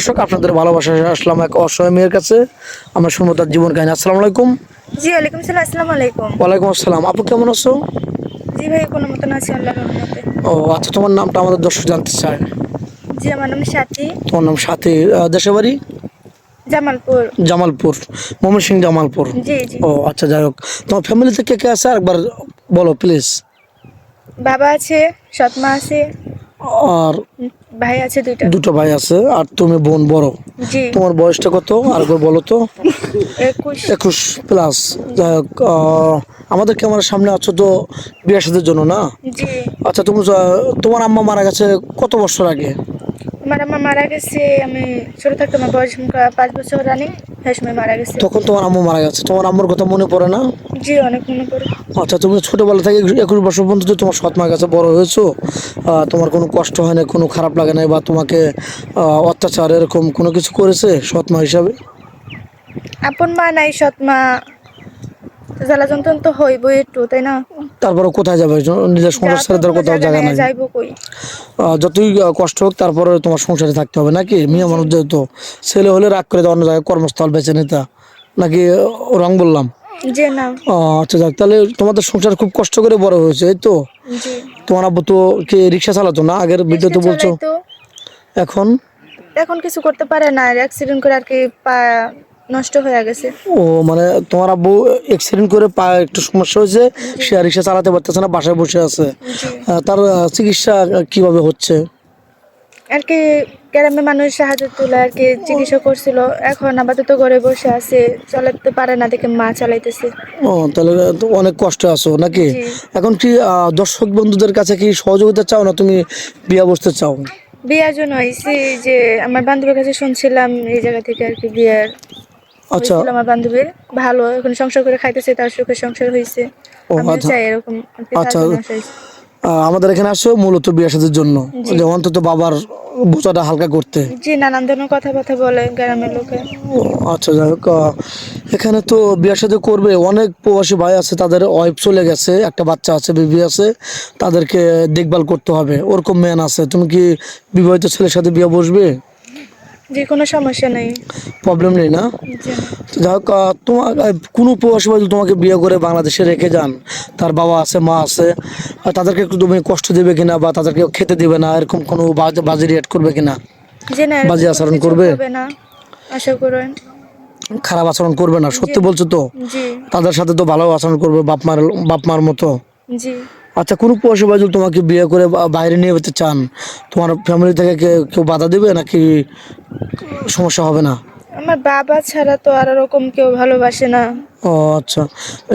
দর্শক আপনাদের ভালোবাসা আসলাম এক অসহায় মেয়ের কাছে। আমরা শুনব তার জীবন কাহিনী। আসসালামু আলাইকুম। জি ওয়ালাইকুম সালাম আসসালামু আলাইকুম। ওয়ালাইকুম আসসালাম। আপু কেমন আছো? জি ভাই কোনো মতন আছি আল্লাহর রহমতে। ও আচ্ছা তোমার নামটা আমাদের দর্শক জানতে চায়। জি আমার নাম সাথী। তোমার নাম সাথী। দেশের বাড়ি? জামালপুর। জামালপুর। ময়মন সিং জামালপুর। জি জি। ও আচ্ছা যাই হোক। তোমার ফ্যামিলিতে কে কে আছে? আরেকবার বলো প্লিজ বাবা আছে সৎমা আছে। আর ভাই আছে দুইটা? দুটো ভাই আছে আর তুমি বোন বড়। তোমার বয়সটা কত? আর আরেকবার বলো তো। একুশ। প্লাস যাই হোক আহ, আমাদের ক্যামেরার সামনে আছো তো বিয়ে সাদের জন্য না? আচ্ছা তুমি তোমার আম্মা মারা গেছে কত বছর আগে? আমার আম্মা মারা গেছে আমি ছোট থাকতে আমার বয়স পাঁচ বছর রানি সেই সময় মারা গেছে। তখন তোমার আম্মু মারা গেছে। তোমার আম্মুর কথা মনে পড়ে না? জি অনেক মনে পড়ে। আচ্ছা তুমি ছোটবেলা থেকে একুশ বছর পর্যন্ত তোমার সৎ মার কাছে বড় হয়েছো। তোমার কোনো কষ্ট হয় না কোনো খারাপ লাগে না বা তোমাকে অত্যাচার এরকম কোনো কিছু করেছে সৎ মা হিসাবে? আপন মা নাই সৎ মা জ্বালা যন্ত্রণ তো হইব একটু তাই না? তারপরে কোথায় যাবে? নিজের সংসার ছেড়ে দেওয়ার কোথাও জায়গা নাই যতই কষ্ট হোক তারপরে তোমার সংসারে থাকতে হবে। নাকি? মেয়ে মানুষ যেহেতু ছেলে হলে রাগ করে দেওয়া অন্য জায়গায় কর্মস্থল বেছে নিতা। নাকি রং বললাম? আচ্ছা যাক তাহলে তোমাদের সংসার খুব কষ্ট করে বড় হয়েছে এই তো? তোমার আব্বু তো কে রিক্সা চালাতো না? আগের ভিডিওতে বলছো। এখন? এখন কিছু করতে পারে না অ্যাক্সিডেন্ট করে আর কি নষ্ট হয়ে গেছে। ও মানে তোমার আব্বু অ্যাক্সিডেন্ট করে পা একটু সমস্যা হয়েছে সে আর রিক্সা চালাতে পারতেছে না বাসায় বসে আছে। তার চিকিৎসা কীভাবে হচ্ছে? আর কি গ্রামে মানুষ সাহায্য তুলে আর কি চিকিৎসা করছিল। এখন আপাতত ঘরে বসে আছে চালাতে পারে না দেখে মা চালাইতেছে। ও তাহলে তো অনেক কষ্ট আছো নাকি? এখন কি দর্শক বন্ধুদের কাছে কি সহযোগিতা চাও না তুমি বিয়া বসতে চাও? বিয়ার জন্য আইসি যে আমার বান্ধবীর কাছে শুনছিলাম এই জায়গা থেকে আর কি বিয়ার। আচ্ছা। আমার বান্ধবীর। ভালো এখন সংসার করে খাইতেছে তার সুখে সংসার হয়েছে আমি আচ্ছা। চাই এরকম আচ্ছা। আমাদের এখানে আসো মূলত বিয়ে সাথের জন্য। যে অন্তত বাবার বোঝাটা হালকা করতে। জি নানান ধরনের কথাবার্তা বলে গ্রামের লোকে। আচ্ছা যাই হোক এখানে তো বিয়ের সাথে করবে। অনেক প্রবাসী ভাই আছে তাদের ওয়াইফ চলে গেছে একটা বাচ্চা আছে বেবি আছে। তাদেরকে দেখভাল করতে হবে। ওরকম ম্যান আছে। তুমি কি বিবাহিত ছেলের সাথে বিয়ে বসবে? যে কোনো সমস্যা নেই। প্রবলেম নেই না? যাই হোক তোমার কোনো প্রবাসী যদি তোমাকে বিয়ে করে বাংলাদেশে রেখে যান তার বাবা আছে মা আছে তাদেরকে একটু তুমি কষ্ট দেবে কিনা বা তাদেরকে খেতে দেবে না এরকম কোনো বাজে বাজে রিয়েক্ট করবে কিনা? বাজে আচরণ করবে? না আশা করেন খারাপ আচরণ করবে না সত্যি বলছো তো? তাদের সাথে তো ভালো আচরণ করবে বাপ মার বাপ মার মতো। জি। আচ্ছা কোনো পয়সা যদি তোমাকে বিয়ে করে বাইরে নিয়ে যেতে চান তোমার ফ্যামিলি থেকে কেউ বাধা দেবে নাকি সমস্যা হবে না? আমার বাবা ছাড়া তো আর ওরকম কেউ ভালোবাসে না। ও আচ্ছা।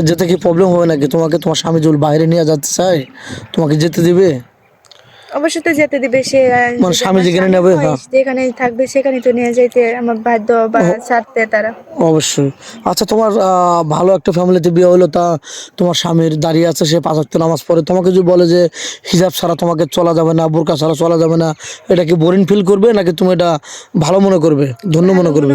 যেতে কি প্রবলেম হবে নাকি? তোমাকে তোমার স্বামী যদি বাইরে নিয়ে যেতে চায় তোমাকে যেতে দিবে? অবশ্যই তো যেতে দিবে সে মানে স্বামী যেখানে নেবে, হ্যাঁ। যেখানে থাকবে সেখানে তো নিয়ে যাইতে আমার বাধ্য বা ছাড়তে তারা। অবশ্যই। আচ্ছা তোমার ভালো একটা ফ্যামিলিতে বিয়ে হলো তা তোমার স্বামীর দাঁড়িয়ে আছে সে পাঁচ ওয়াক্ত নামাজ পড়ে। তোমাকে যদি বলে যে হিজাব ছাড়া তোমাকে চলা যাবে না বোরকা ছাড়া চলা যাবে না এটা কি বোরিং ফিল করবে নাকি তুমি এটা ভালো মনে করবে ধন্য মনে করব।